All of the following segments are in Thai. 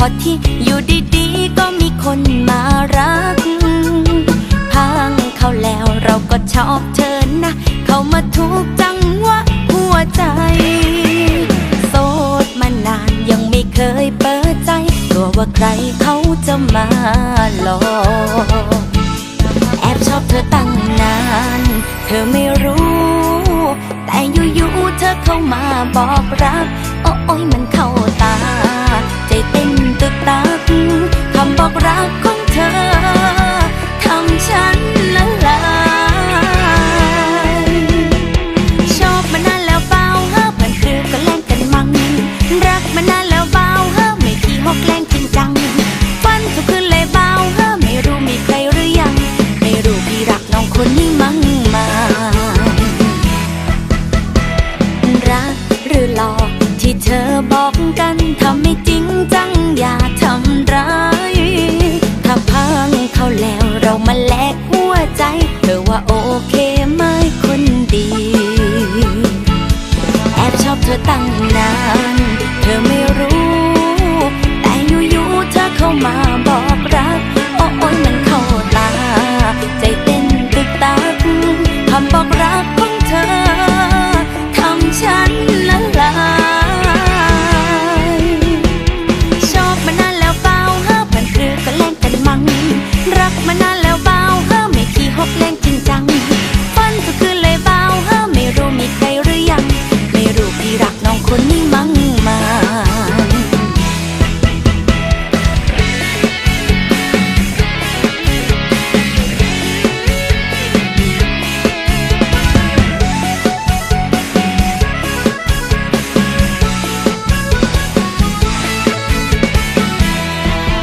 พอที่อยู่ดีๆ ก็มีคนมารักพังเขาแล้วเราก็ชอบเธอนะ เขามาทุกจังวะหัวใจ โสดมานานยังไม่เคยเปิดใจ กลัวว่าใครเขาจะมาหลอกแอบชอบเธอตั้งนาน เธอไม่รู้แต่อยู่ๆเธอเข้ามาบอกรัก โอ้โอยมันเข้าตา ใจเต้น ทำไม่จริงจังอย่าทำร้าย ถ้าพังเขาแล้วเรามาแลกหัวใจ รักมานานแล้วเปล่าเฮ้อไม่ขี้หกแล่นจริงจังฟันทุกคืนเลยเปล่าเฮ้อไม่รู้มีใครหรือยัง ไม่รู้พี่รักน้องคนนี้มั้งมา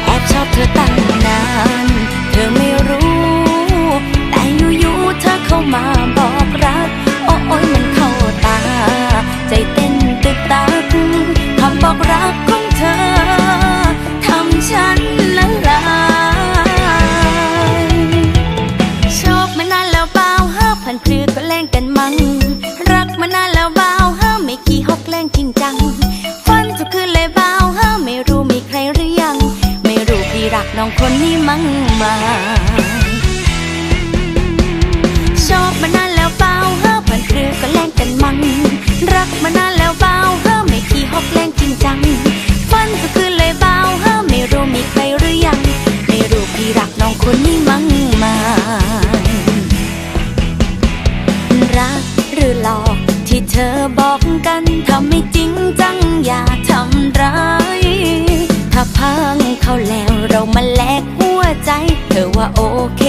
แอบชอบเธอตั้ง เข้ามาบอกรัก โอ้ยมันเข้าตา ใจเต้นตึกตักคำบอกรักของเธอทำฉันละลายชอบมานานแล้วเปล่าเฮ้อพันพรือก็แล่งกันมังรักมานานแล้วเปล่าเฮ้อไม่ขี้หกแล่งจริงจังฟันทุกคืนเลยเปล่าเฮ้อไม่รู้มีใครหรือยัง ไม่รู้พี่รักน้องคนนี้มั้งมา ธอบอกกันทำไม่จริงจังอย่าทำร้ายถ้าพังเขาแล้วเรามาแลกหัวใจ เธอว่าโอเค